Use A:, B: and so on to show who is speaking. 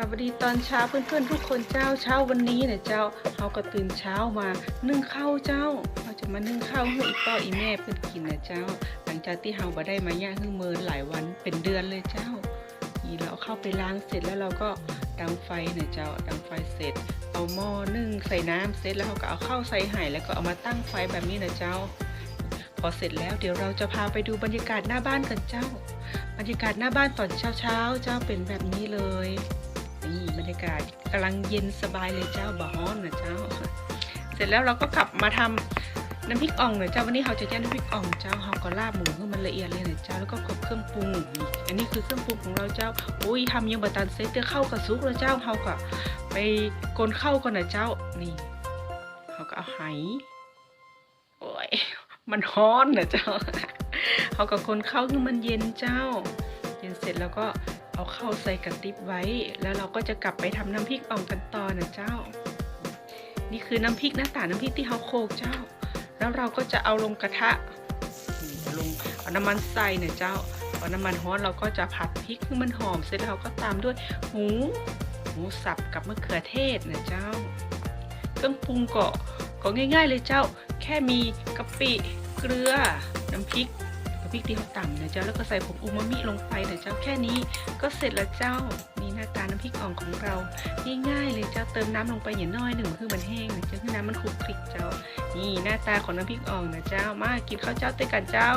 A: สวัสดีตอนเช้าเพื่อนๆทุกคนเจ้าเช้าวันนี้เนี่ยเจ้าเราก็ตื่นเช้ามานึ่งข้าวเจ้าเราจะมานึ่งข้าวให้อีป้ออีแม่เพื่อนกินนะเจ้า หลังจากที่เราบ่ได้มาย่างให้เมินหลายวันเป็นเดือนเลยเจ้านี่เราเข้าไปล้างเสร็จแล้วเราก็ดังไฟเนี่ยเจ้าดังไฟเสร็จ เอาหม้อนึ่งใส่น้ำเสร็จแล้วเราก็เอาข้าวใส่ไห่แล้วก็เอามาตั้งไฟแบบนี้นะเจ้า พอเสร็จแล้วเดี๋ยวเราจะพาไปดูบรรยากาศหน้าบ้านกันเจ้า บรรยากาศหน้าบ้านตอนเช้าๆเจ้าเป็นแบบนี้เลย นี่บรรยากาศกำลังเย็นสบายเลยเจ้าบ่ฮ้อนนะเจ้า เสร็จแล้วเราก็กลับมาทำน้ำพริกอ่องหน่อยเจ้าวันนี้เราจะแย่น้ำพริกอ่องเจ้าเราก็ลาบหมูให้มันละเอียดเลยนะเจ้าแล้วก็กดเครื่องปรุง อันนี้คือเครื่องปรุงของเราเจ้าอุ้ยทำยังบะตันเซตเดี๋ยวเข้ากับซุกแล้วเจ้าเราก็ไปกนเข้าก่อนนะเจ้านี่เราก็เอาไหโอ้ยมันฮ้อนนะเจ้าเขากับคนเข้าคือมันเย็นเจ้า เย็นเสร็จแล้วก็ เอาเข้าใส่กระติบไว้ แล้วเราก็จะกลับไปทำน้ำพริกอ่องกันต่อนะเจ้า นี่คือน้ำพริกหน้าตาน้ำพริกที่เขาโคกเจ้า แล้วเราก็จะเอาลงกระทะลงเอาน้ำมันใส่เนี่ยเจ้าพอน้ำมันร้อนเราก็จะผัดพริกให้มันหอมเสร็จแล้วก็ตามด้วยหมูหมูสับกับมะเขือเทศนะเจ้า เครื่องปรุงก็ก็ง่าย ๆ เลยเจ้า แค่มีกะปิเกลือน้ำพริก พริกที่เขาต่ำนะเจ้าแล้วก็ใส่ผงอูมามิลงไปนะเจ้าแค่นี้ก็เสร็จแล้วเจ้านี่หน้าตาน้ำพริกอ่องของเราง่ายๆเลยเจ้าเติมน้ำลงไปอย่างน้อยหนึ่งคือมันแห้งนะเจ้าคือน้ำมันคลุกคลิกเจ้า นี่หน้าตาของน้ำพริกอ่องนะเจ้ามากินข้าวเจ้าด้วยกันเจ้า